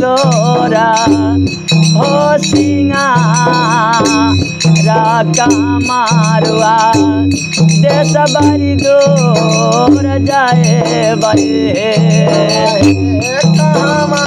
सोरा हो सिंगा राका मारुआ देश बरी दूर जाए बरे कहाँ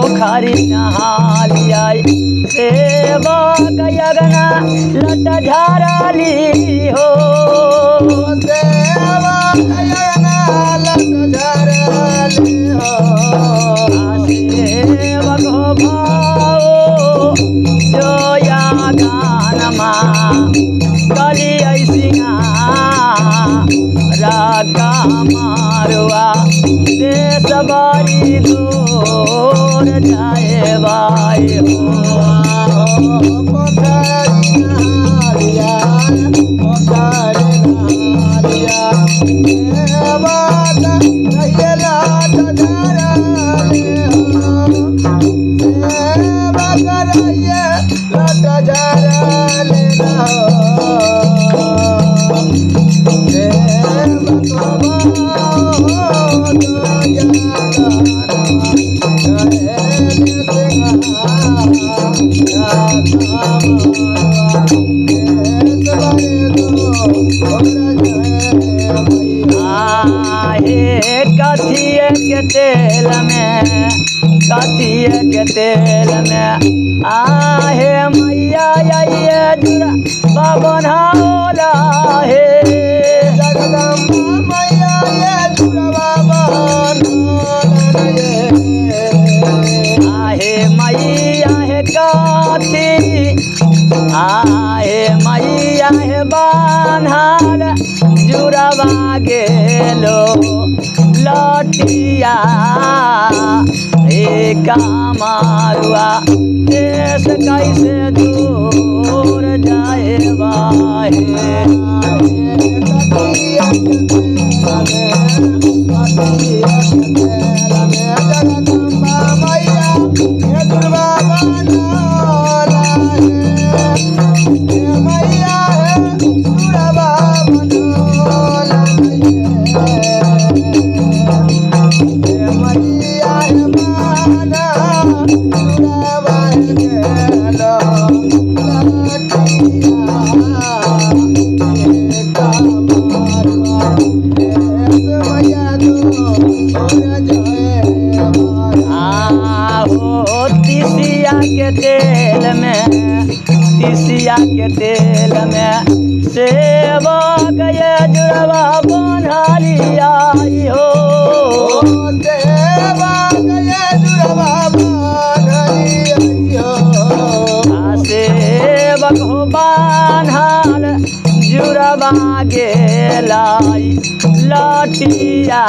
પોખારી હાલિયાઈ સેવા કયગના લટ ઝારાલી હો સેવા કયગના લટ ઝારાલી હો સેવક ભાઓ જોયા ગાનમાં કલી મારવા દેશ બારી દો ડાયે વાય કોઠા कथिए के तेल में के तेल में आहे मैया आइए जुरा बाबन होला हे जगदम्बा मैया ये जुरा बाबन आहे मैया है का আহে মাইয়া হে বানহার জুড়াবা গেল লটিয়া এ কামারুয়া দেশ কাইসে দূর যায় বাহে Yeah. तिसिया के तेल में तिसिया के तेल में सेवा गए जुड़वा बना हो सेवा गए जुड़वा बना सेवक हो बान्हाल जुड़वा गे लाई लाटिया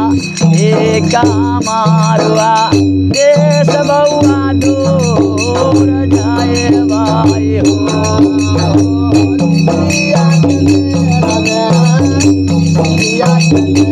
हे कामारुआ देश बउआ दूर जाए भाई हो दिया